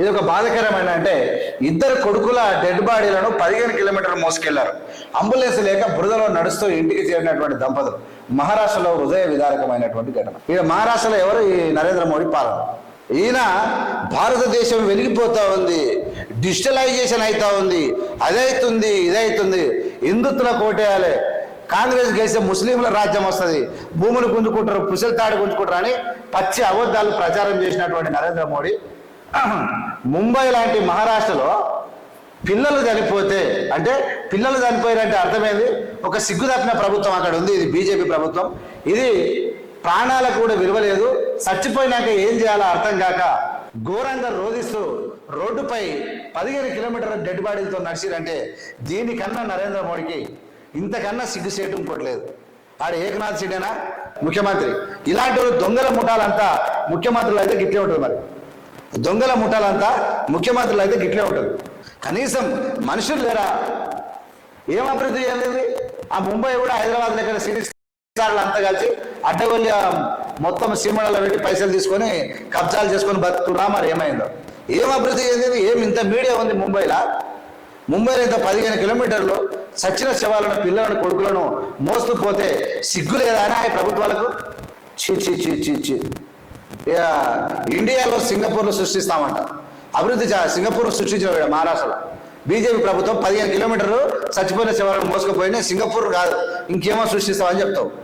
ఇది ఒక బాధకరమైన అంటే ఇద్దరు కొడుకుల డెడ్ బాడీలను పదిహేను కిలోమీటర్లు మోసుకెళ్ళారు. అంబులెన్స్ లేక బురదలో నడుస్తూ ఇంటికి చేరినటువంటి దంపతులు మహారాష్ట్రలో హృదయ విదారకమైనటువంటి ఘటన. ఈయన మహారాష్ట్రలో ఎవరు? ఈ నరేంద్ర మోడీ పాలన. ఈయన భారతదేశం వెలిగిపోతా ఉంది డిజిటలైజేషన్ అవుతా ఉంది అదైతుంది ఇదైతుంది హిందుత్వ కోటేయాలి. కాంగ్రెస్ గెలిస్తే ముస్లింల రాజ్యం వస్తుంది భూములు గుంజుకుంటారు పుసలు తాడు గుంజుకుంటారు అని పచ్చి అబద్ధాలు ప్రచారం చేసినటువంటి నరేంద్ర మోడీ ముంబై లాంటి మహారాష్ట్రలో పిల్లలు చనిపోతే అంటే పిల్లలు చనిపోయారంటే అర్థమైంది. ఒక సిగ్గు తప్పిన ప్రభుత్వం అక్కడ ఉంది ఇది బీజేపీ ప్రభుత్వం. ఇది ప్రాణాలకు కూడా విలువ లేదు చచ్చిపోయినాక ఏం చేయాలో అర్థం కాక ఘోరంగా రోధిస్తూ రోడ్డుపై పదిహేను కిలోమీటర్ల డెడ్ బాడీలతో నడిచిరంటే దీనికన్నా నరేంద్ర మోడీకి ఇంతకన్నా సిగ్గు చేయటం కొట్టలేదు ఆడ ఏకనాథ్ షిండేనా? ముఖ్యమంత్రి. ఇలాంటి దొంగల ముఠాలంతా ముఖ్యమంత్రులు అయితే గిట్లే ఉంటుంది మరి. దొంగల ముఠాలంతా ముఖ్యమంత్రులు అయితే గిట్లే ఉంటుంది. కనీసం మనుషులు లేరా? ఏం అభివృద్ధి చేయలేదు ఆ ముంబై కూడా హైదరాబాద్ దగ్గర సిటీ అంతా కలిసి అడ్డగొల్లి మొత్తం సినిమాలలో పెట్టి పైసలు తీసుకొని కబ్జాలు చేసుకొని బతుకున్నా మరి ఏమైందో. ఏం అభివృద్ధి చెందింది? ఏం ఇంత మీడియా ఉంది ముంబైలో? ముంబైలో ఇంత పదిహేను కిలోమీటర్లు సచిన శవాలను పిల్లలను కొడుకులను మోస్తూ పోతే సిగ్గు లేదా అని ఆ ప్రభుత్వాలకు? చీ చీ చీ చీ చీ ఇండియాలో సింగపూర్లో సృష్టిస్తామంట. అభివృద్ధి సింగపూర్ సృష్టించిన మహారాష్ట్రలో. బీజేపీ ప్రభుత్వం పదిహేను కిలోమీటర్లు చచ్చిపోయిన శవాలను మోసుకుపోయినా సింగపూర్ కాదు. ఇంకేమో సృష్టిస్తామని చెప్తావు.